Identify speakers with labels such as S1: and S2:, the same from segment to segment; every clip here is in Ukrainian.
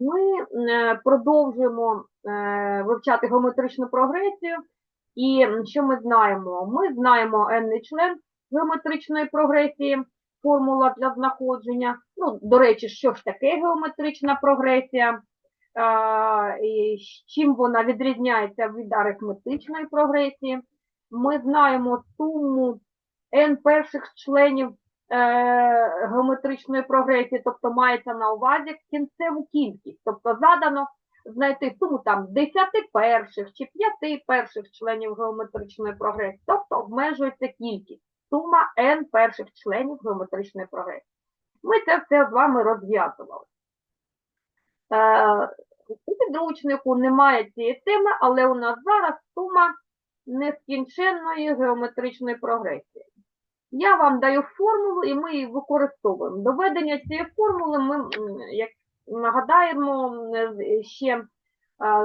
S1: Ми е, продовжуємо е, вивчати геометричну прогресію. І що ми знаємо? Ми знаємо n член геометричної прогресії, формула для знаходження. Ну, до речі, що ж таке геометрична прогресія? Е, і чим вона відрізняється від арифметичної прогресії? Ми знаємо суму n перших членів е, геометричної прогресії, тобто мається на увазі кінцеву кількість. Тобто задано знайти суму там 10 перших чи 5 перших членів геометричної прогресії, тобто обмежується кількість, сума n перших членів геометричної прогресії. Ми це все з вами розв'язували. Е, у підручнику немає цієї теми, але у нас зараз сума нескінченної геометричної прогресії. Я вам даю формулу, і ми її використовуємо. До ведення цієї формули ми як нагадаємо ще е,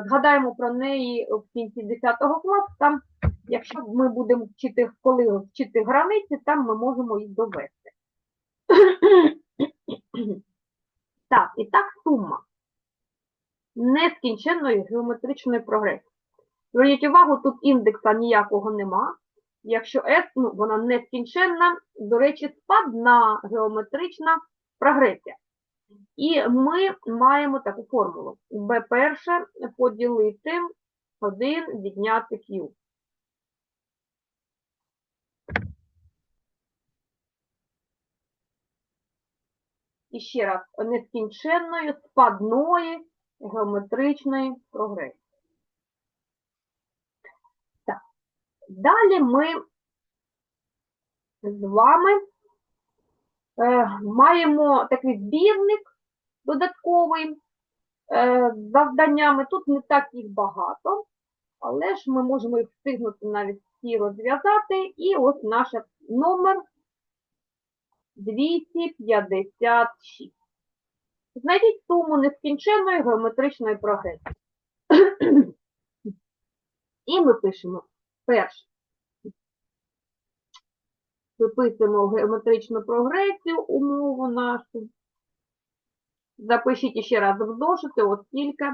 S1: згадаємо про неї в кінці 10 класу. Там, якщо ми будемо вчити, коли вчити границі, там ми можемо їх довести. Так, і так сума нескінченної геометричної прогресії. Зверніть увагу, тут індекса ніякого нема. Якщо S, ну, вона нескінченна, до речі, спадна геометрична прогресія. І ми маємо таку формулу. B перше поділити 1 відняти Q. І ще раз, нескінченної спадної геометричної прогресії. Так. Далі ми з вами е, маємо такий збірник додатковий е, завданнями. Тут не так їх багато, але ж ми можемо їх встигнути навіть всі розв'язати. І ось наш номер 256. Знайдіть суму нескінченної геометричної прогресії. І ми пишемо перше. Виписуємо геометричну прогресію, умову нашу. Запишіть ще раз в зошити, оскільки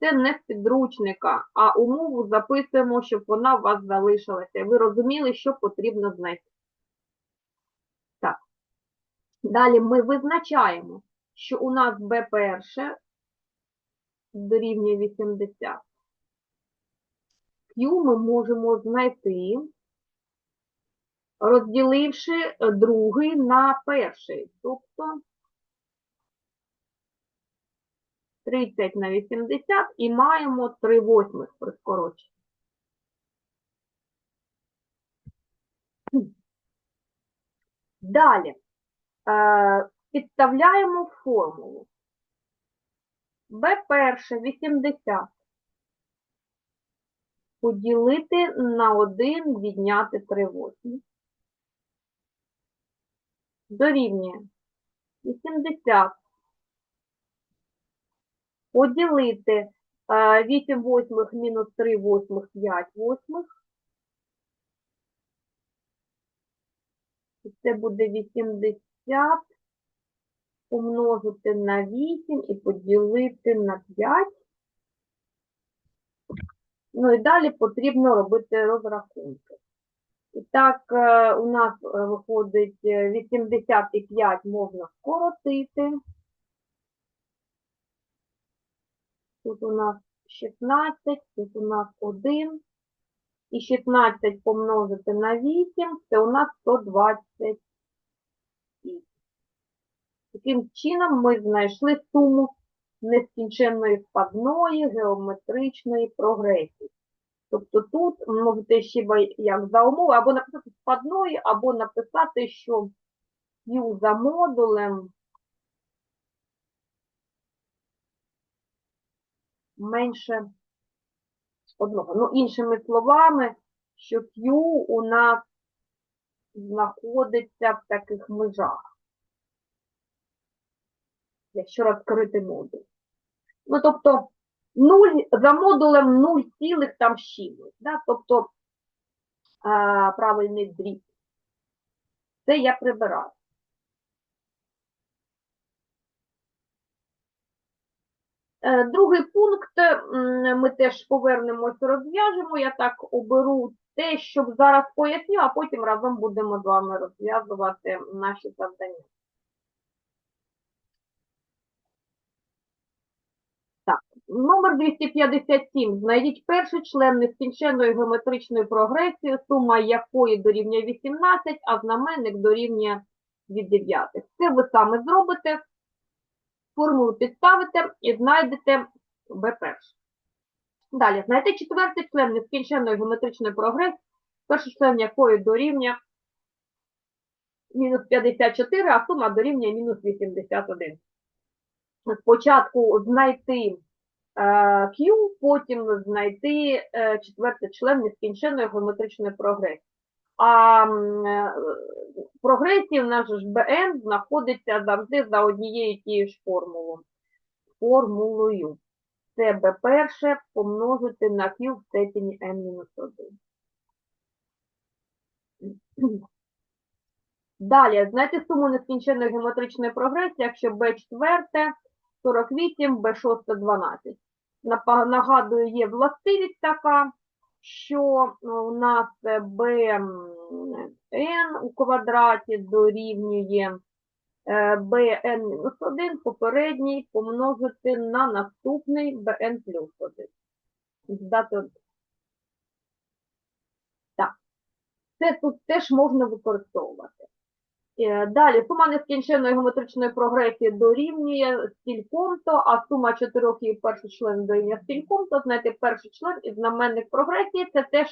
S1: це не з підручника, а умову записуємо, щоб вона у вас залишилася. Ви розуміли, що потрібно знайти. Так. Далі ми визначаємо, що у нас b перше дорівнює 80. Q ми можемо знайти, розділивши другий на перший. Тобто 30 на 80 і маємо 3 восьмих при скороченні. Далі е, підставляємо формулу. b перше 80 поділити на 1 відняти 3 восьмі. Дорівнює 80 поділити е, 8 восьмих мінус 3 восьмих 5 восьмих. Це буде 80 помножити на 8 і поділити на 5. Ну і далі потрібно робити розрахунки. І так, е, у нас е, виходить е, 85 можна скоротити. Тут у нас 16, тут у нас 1. І 16 помножити на 8, це у нас 120. Таким чином ми знайшли суму нескінченної спадної геометричної прогресії. Тобто тут можете ще як за умови, або написати спадної, або написати, що Q за модулем менше одного. Ну, іншими словами, що Q у нас знаходиться в таких межах. Якщо розкрити модуль. Ну, тобто, 0, за модулем 0 цілих там чимось. Да? Тобто, а, правильний дріб. Це я прибираю. Е, Другий пункт ми теж повернемось, розв'яжемо. Я так оберу те, щоб зараз поясню, а потім разом будемо з вами розв'язувати наші завдання. Так, номер 257. Знайдіть перший член нескінченної геометричної прогресії, сума якої дорівнює 18, а знаменник дорівнює від 9. Це ви саме зробите, формулу підставите і знайдете Б перше. Далі, знайти четвертий член нескінченної геометричної прогресії, перший член якої дорівнює мінус 54, а сума дорівнює мінус 81. Спочатку знайти Q, потім знайти е, четвертий член нескінченної геометричної прогресії. А е, в нас ж BN знаходиться завжди за однією тією ж формулою. формулою. Це b перше помножити на q в степені n-1. Далі, знайти суму нескінченної геометричної прогресії, якщо b четверте 48, b шосте 12. Нагадую, є властивість така, що у нас bn у квадраті дорівнює е, bn-1 попередній помножити на наступний bn плюс 1. Здати один. Так. Це тут теж можна використовувати. Е, Далі, сума нескінченної геометричної прогресії дорівнює стільком-то, а сума чотирьох її перший член дорівнює стільком-то, знаєте, перший член і знаменник прогресії, це теж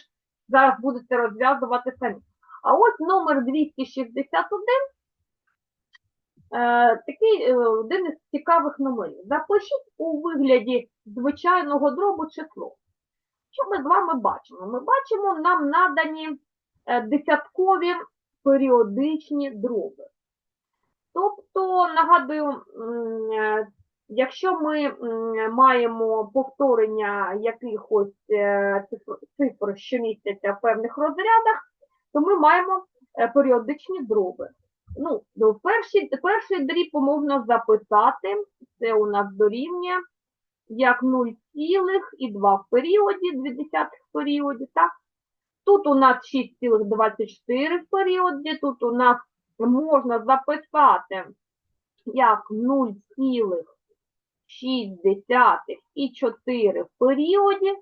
S1: зараз будете розв'язувати самі. А ось номер 261, е, такий е, один із цікавих номерів. Запишіть у вигляді звичайного дробу число. Що ми з вами бачимо? Ми бачимо, нам надані десяткові періодичні дроби. Тобто, нагадую, е, якщо ми маємо повторення якихось е, цифр, цифр, що містяться в певних розрядах, то ми маємо е, періодичні дроби. Ну, перший, перший дріб можна записати, це у нас дорівнює як 0,2 в періоді, 0,2 в періоді, так? Тут у нас 6,24 в періоді, тут у нас можна записати як 0,6 і 4 в періоді.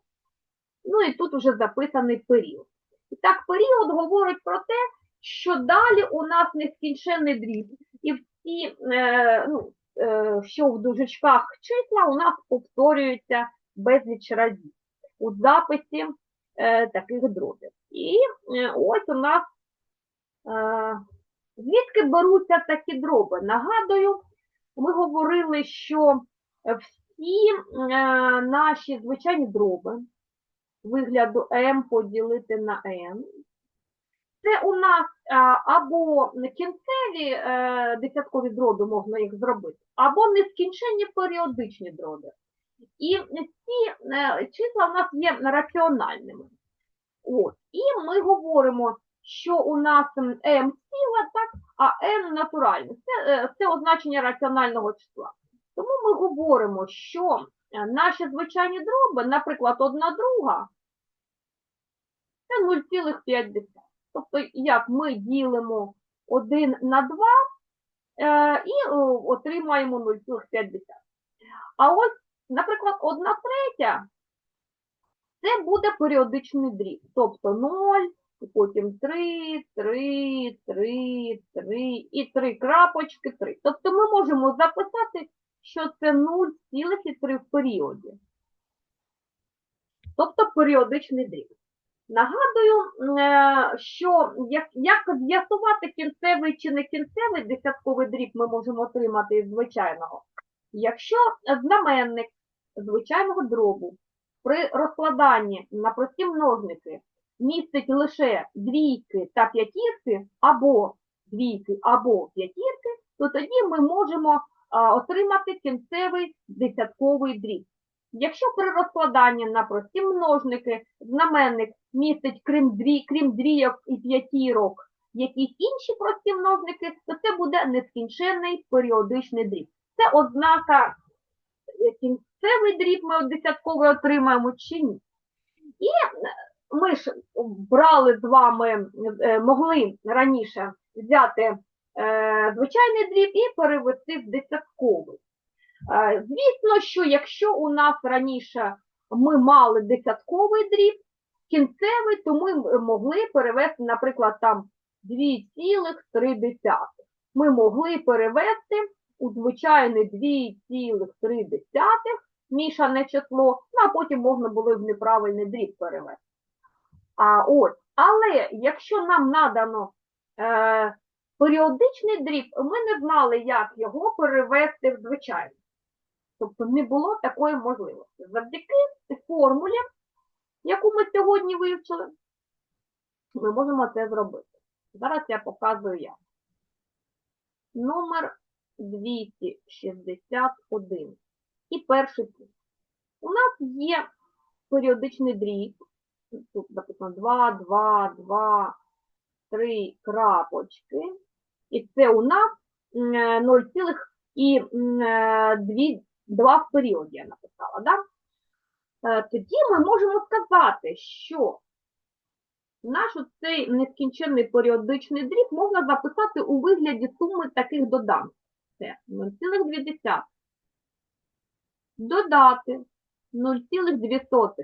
S1: Ну і тут вже записаний період. І так, період говорить про те, що далі у нас нескінченний дріб. І всі, е, ну, е, що в дужечках числа, у нас повторюються безліч разів у записі таких дробів. І е, ось у нас е, звідки беруться такі дроби. Нагадую, ми говорили, що всі е, наші звичайні дроби вигляду m поділити на n, це у нас е, або кінцеві е, десяткові дроби, можна їх зробити, або нескінченні періодичні дроби. І ці е, числа у нас є раціональними. От. І ми говоримо, що у нас m ціла, так, а n натуральне. Це, е, це означення раціонального числа. Тому ми говоримо, що е, наші звичайні дроби, наприклад, одна друга, це 0,5. Тобто, як ми ділимо 1 на 2 е, і отримаємо 0,5. А ось, наприклад, 1 третя це буде періодичний дріб. Тобто 0, потім 3, 3, 3, 3 і 3 крапочки 3. Тобто ми можемо записати, що це 0,3 в періоді. Тобто періодичний дріб. Нагадую, е, що як з'ясувати кінцевий чи не кінцевий десятковий дріб ми можемо отримати із звичайного. Якщо знаменник звичайного дробу при розкладанні на прості множники містить лише двійки та п'ятірки, або двійки, або п'ятірки, то тоді ми можемо отримати кінцевий десятковий дріб. Якщо при розкладанні на прості множники знаменник містить крім, дві, крім двійок і п'ятірок якісь інші прості множники, то це буде нескінченний періодичний дріб. Це ознака е, кінцевий дріб ми десятковий отримаємо чи ні. І е, ми ж брали з вами, е, могли раніше взяти е, звичайний дріб і перевести в десятковий. Звісно, що якщо у нас раніше ми мали десятковий дріб, кінцевий, то ми могли перевести, наприклад, там 2,3. Ми могли перевести у звичайне 2,3 мішане число, ну, а потім можна було в неправильний дріб перевести. А ось, але якщо нам надано е, періодичний дріб, ми не знали, як його перевести в звичайний. Тобто не було такої можливості. Завдяки формулі, яку ми сьогодні вивчили, ми можемо це зробити. Зараз я показую як. Номер 261. І перший пункт. У нас є періодичний дріб. Тут написано 2, 2, 2, 3 крапочки. І це у нас м, е, 0, і 2 в періоді я написала. Да? Е, Тоді ми можемо сказати, що наш цей нескінченний періодичний дріб можна записати у вигляді суми таких доданків. Це 0,2. Додати 0,2.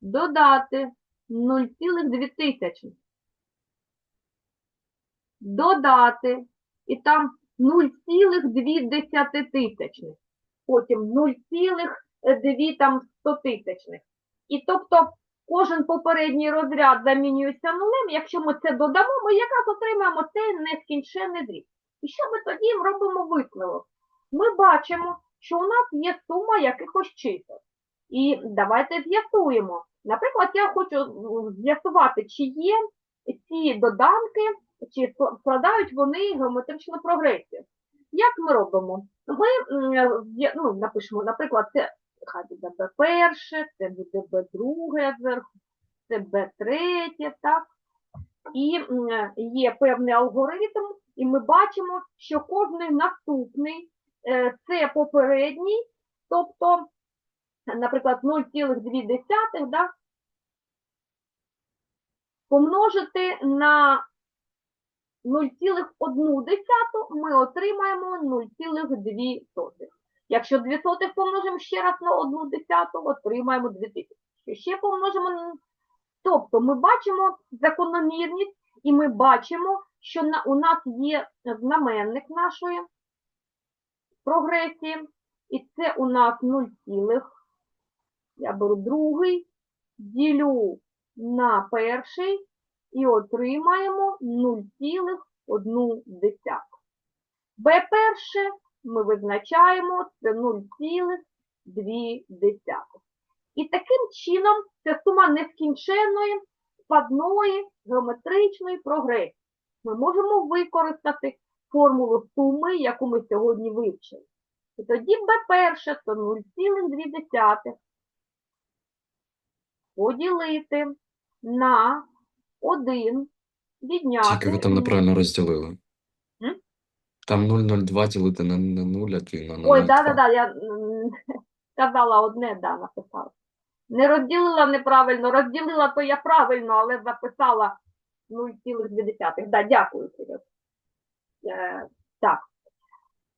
S1: Додати 0,2. Додати і там 0,2 тисячних. Потім 0,2 тисячних. І тобто кожен попередній розряд замінюється нулем. Якщо ми це додамо, ми якраз отримаємо цей нескінченний дріб. І що ми тоді робимо висновок? Ми бачимо, що у нас є сума якихось чисел. І давайте з'ясуємо. Наприклад, я хочу з'ясувати, чи є ці доданки, чи складають вони геометричну прогресію. Як ми робимо? Ми ну, напишемо, наприклад, це хай буде Б перше, це буде Б друге зверху, це Б третє, так? І є певний алгоритм, і ми бачимо, що кожний наступний це попередній, тобто, наприклад, 0,2, да, помножити на 0,1 ми отримаємо 0,2. Якщо 2 сотих помножимо ще раз на 1 десяту, отримаємо 2 тисячі. Якщо ще помножимо Тобто ми бачимо закономірність і ми бачимо, що у нас є знаменник нашої прогресії, і це у нас 0, цілих. я беру другий, ділю на перший і отримаємо 0,1. Б перше ми визначаємо це 0,2. І таким чином це сума нескінченної складної геометричної прогресії. Ми можемо використати формулу суми, яку ми сьогодні вивчили. І тоді b перше це 0,2 поділити на 1 відняти.
S2: Тільки ви там неправильно розділили.
S1: М?
S2: Там 0,02 ділити на, на 0, а ти на,
S1: Ой,
S2: 0,2.
S1: да-да-да, я м, сказала одне, да, написала. Не розділила неправильно, розділила то я правильно, але записала 0,2. Да, дякую, Сереж. Е, так.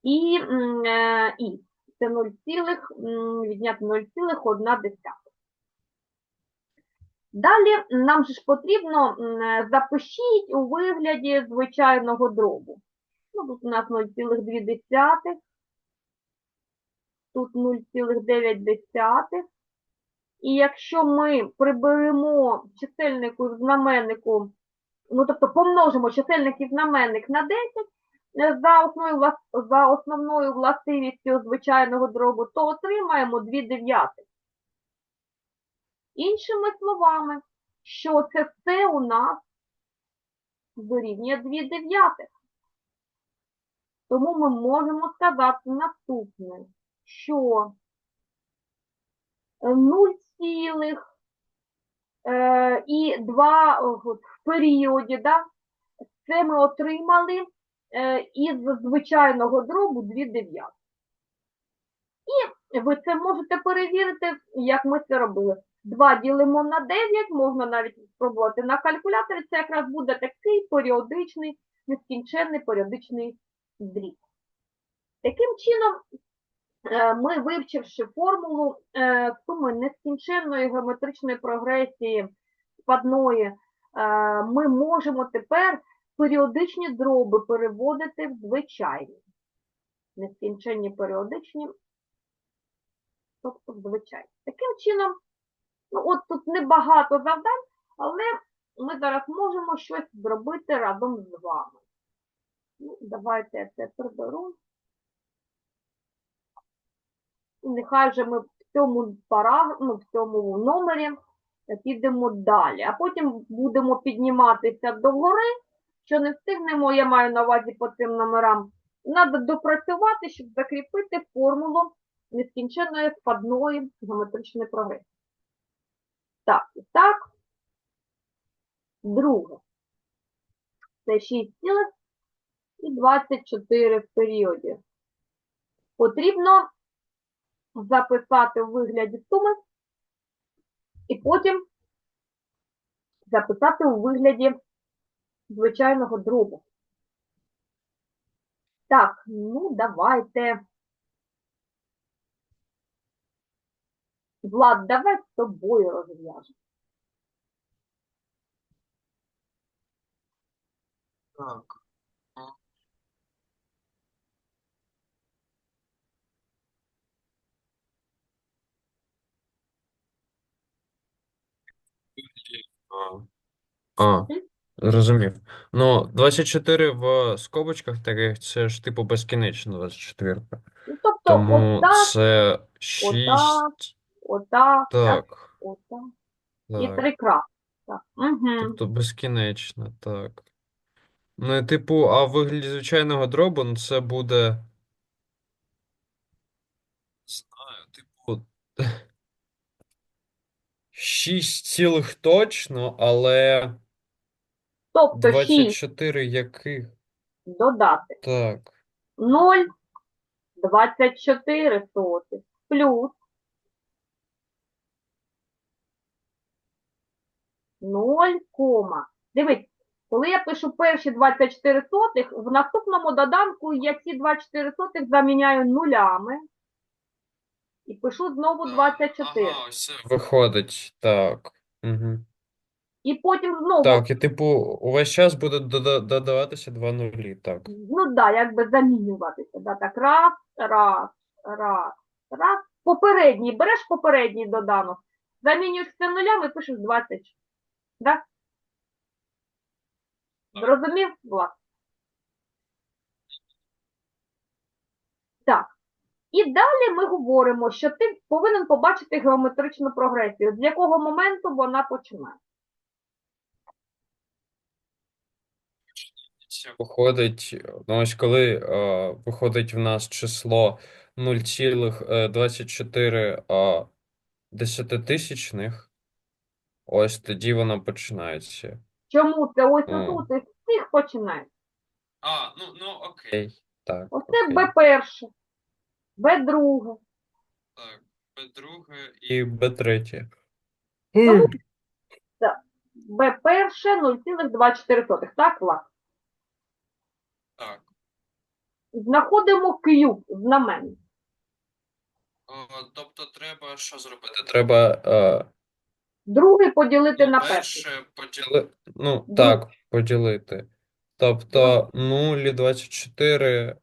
S1: І, е, і це 0, цілих, м, відняти 0,1. Далі нам ж потрібно е, запишіть у вигляді звичайного дробу. Ну, тут у нас 0,2, тут 0,9. І якщо ми приберемо чисельнику знаменнику, ну тобто помножимо чисельник і знаменник на 10 е, за основною, за основною властивістю звичайного дробу, то отримаємо 2 дев'ятих. Іншими словами, що це все у нас дорівнює 2 дев'ятих. Тому ми можемо сказати наступне, що 0 цілих е, і 2 от, в періоді, да, це ми отримали е, із звичайного дробу 2 дев'ятих. І ви це можете перевірити, як ми це робили. 2 ділимо на 9, можна навіть спробувати на калькуляторі. Це якраз буде такий періодичний, нескінченний періодичний дріб. Таким чином, ми, вивчивши формулу е, нескінченної геометричної прогресії складної, е, ми можемо тепер періодичні дроби переводити в звичайні. Нескінченні періодичні, тобто звичайні. Таким чином, ну от тут небагато завдань, але ми зараз можемо щось зробити разом з вами. Ну, давайте я це приберу. І нехай же ми в цьому параграф, ну, в цьому номері підемо далі. А потім будемо підніматися догори. Що не встигнемо, я маю на увазі по цим номерам. Треба допрацювати, щоб закріпити формулу нескінченної складної геометричної прогресії. Так, і так. Друге. Це 6 цілих і 24 в періоді. Потрібно записати у вигляді суми і потім записати у вигляді звичайного дробу. Так, ну давайте. Влад, давай з тобою розв'яжемо.
S2: Так. А, а. Ну, 24 в скобочках таких, це ж типу безкінечно 24.
S1: Ну, тобто,
S2: Тому
S1: отак,
S2: це 6.
S1: отак, так,
S2: Так,
S1: отак. І
S2: так.
S1: три крапки. Так. Угу.
S2: Тобто безкінечно, так. Ну, і, типу, а в вигляді звичайного дробу ну, це буде. Знаю, типу. 6 цілих точно, але
S1: Тобто 6
S2: 24 яких?
S1: додати
S2: Так.
S1: 0, 24 сотих плюс 0, кома. Дивись, коли я пишу перші 24 сотих, в наступному доданку я ці 24 сотих заміняю нулями і пишу знову 24.
S2: Ага, ось виходить, так. Угу.
S1: І потім знову,
S2: Так, і типу, увесь час буде дода- додаватися два нулі, так.
S1: ну так, да, якби замінюватися. Да, так, раз, раз, раз, раз. Попередній, береш попередній доданок, замінюєш це нулями, пишеш 20. Да? Зрозумів, Влад? Так. І далі ми говоримо, що ти повинен побачити геометричну прогресію, з якого моменту вона починає.
S2: Виходить, ну ось коли е, виходить в нас число 0,24 е, десятитисячних, ось тоді воно починається.
S1: Чому це ось
S2: Мгм.
S1: отут із цих починає?
S2: А, ну, ну окей. Так,
S1: Оце
S2: окей.
S1: Б перше, Б друге.
S2: Так, Б2 і Б3.
S1: Тому Б перше 0,24. Так, Влад?
S2: Так.
S1: Знаходимо Q, знаменник.
S2: Тобто треба що зробити? Треба е,
S1: Другий поділити на перший.
S2: перше поділити. Ну, так, поділити. Тобто 0,24 е,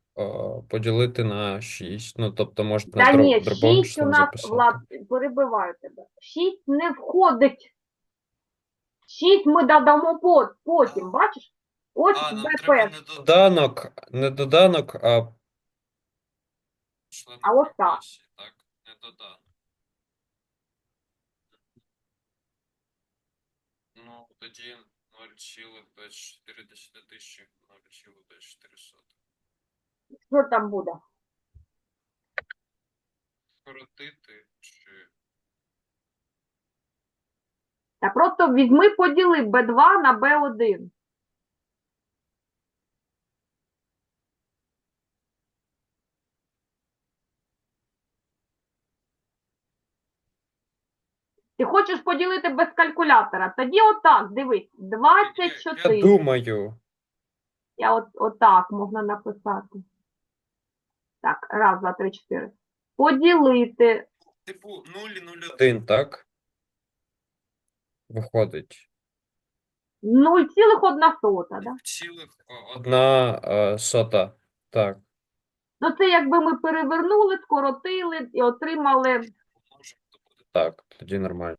S2: поділити на 6. Ну, тобто можна
S1: Та ні,
S2: дробовим
S1: 6 у
S2: числом
S1: нас,
S2: записати.
S1: Влад, перебиваю тебе. 6 не входить. 6 ми додамо по- потім, бачиш? Ось
S2: А, нам треба
S1: перше.
S2: не доданок, не доданок, а члени
S1: А ось так.
S2: так, не доданок. Ну, тоді 0,24 тисячі, 0,24.
S1: Що там буде?
S2: Скоротити чи.
S1: Та просто візьми, поділи Б2 на Б1. Ти хочеш поділити без калькулятора. Тоді отак, дивись, 24.
S2: Я думаю.
S1: Я от, отак можна написати. Так, раз, два, три, чотири. Поділити.
S2: Типу 0,01, так? Виходить.
S1: 0,1 да?
S2: Цілих одна е, сота. Так.
S1: Ну, це якби ми перевернули, скоротили і отримали
S2: Помножимо, то буде Так, тоді нормально.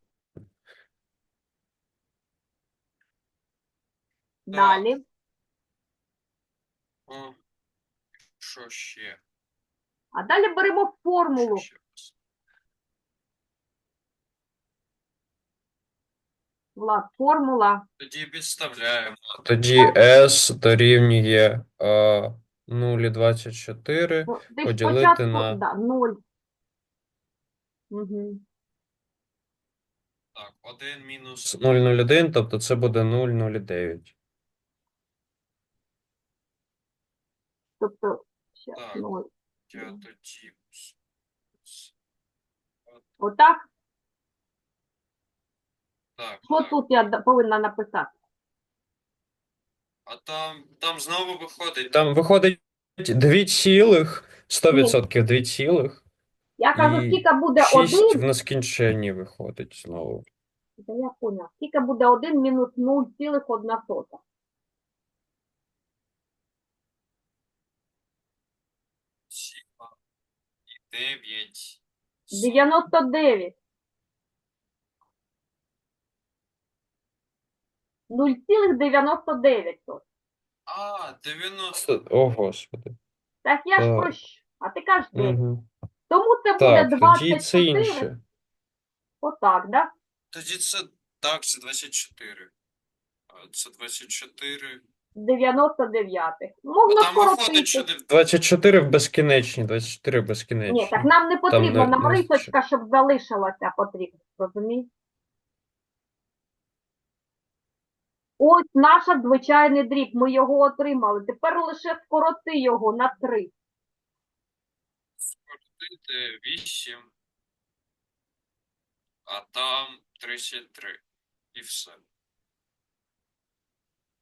S1: далі.
S2: О, що ще?
S1: А далі беремо формулу. Влад, формула.
S2: Тоді підставляємо. Тоді S дорівнює е, 0,24.
S1: Ну, ти ж
S2: Поділити
S1: спочатку,
S2: на-
S1: да, 0. Угу.
S2: Так, 1 мінус 0,01, тобто це буде 0,09.
S1: Тобто, ще
S2: Так.
S1: 0.
S2: Я.
S1: Отак.
S2: Так,
S1: Що
S2: так.
S1: тут я повинна написати?
S2: А там, там знову виходить. Там виходить 2 цілих, 100% 2 цілих,
S1: Я кажу,
S2: І
S1: скільки буде
S2: 6
S1: 1,
S2: в нескінченні виходить знову.
S1: Та я поняла. Скільки буде 1 мінус 0,1.
S2: 9.
S1: 99. 0,99.
S2: А, 90. О, Господи.
S1: Так я ж
S2: Так.
S1: про? А ти кажеш 9.
S2: Угу.
S1: Тому це буде
S2: Так, тоді
S1: 24.
S2: це інше.
S1: Отак, да?
S2: Тоді це, так, це 24. А, Це 24.
S1: 99. Можна
S2: Там виходить, що
S1: скоротити.
S2: 24 в безкінечні, 24 в безкінечні.
S1: Ні, так нам не потрібно,
S2: не-
S1: нам
S2: не
S1: рисочка, щоб залишилася потрібно, розумієш? Ось наша звичайний дріб, ми його отримали. Тепер лише скороти його на 3.
S2: Скоротити 8, а там 33. І все.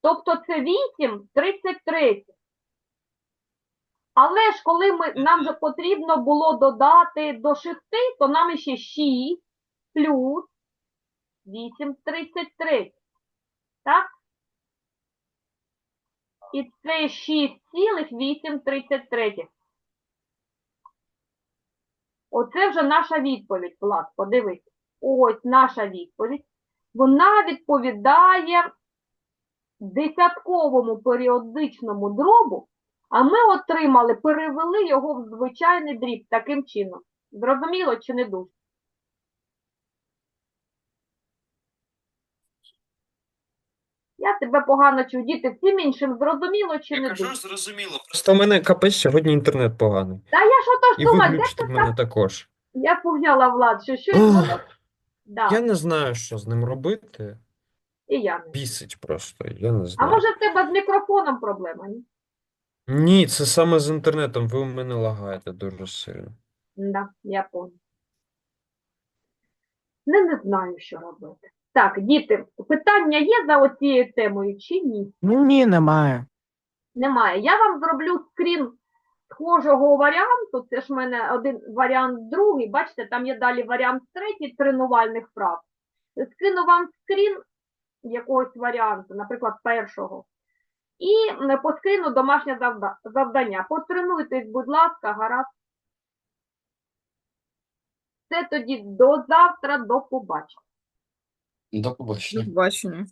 S1: Тобто це 8, 33. Але ж коли ми, нам же потрібно було додати до 6, то нам ще 6 плюс 8, 33. Так? І це 6,833. Оце вже наша відповідь, Влад, подивись. Ось наша відповідь. Вона відповідає десятковому періодичному дробу, а ми отримали, перевели його в звичайний дріб таким чином. Зрозуміло чи не дуже? Я тебе погано чую. Діти, всім іншим зрозуміло чи
S2: Я
S1: не
S2: кажу,
S1: дуже?
S2: зрозуміло. Просто в мене капець сьогодні інтернет поганий.
S1: Та я ж отож
S2: І
S1: думаю, де
S2: виключити
S1: це
S2: мене також.
S1: Я поняла, Влад, що щось
S2: Ох.
S1: воно. Да,
S2: Я не знаю, що з ним робити.
S1: І я не.
S2: Бісить просто, я не
S1: А
S2: знаю.
S1: може в тебе з мікрофоном проблема? Ні?
S2: Ні, це саме з інтернетом. Ви у мене лагаєте дуже сильно.
S1: Да, я поняла. Не, не знаю, що робити. Так, діти, питання є за оцією темою чи ні?
S3: Ну, ні, немає.
S1: Немає. Я вам зроблю скрін схожого варіанту. Це ж в мене один варіант другий. Бачите, там є далі варіант третій тренувальних вправ. Скину вам скрін якогось варіанту, наприклад, першого. І м, по скріну домашнє завдання. Потренуйтесь, будь ласка, гаразд. Це тоді до завтра, до побачення.
S4: До побачення.
S5: Бачення.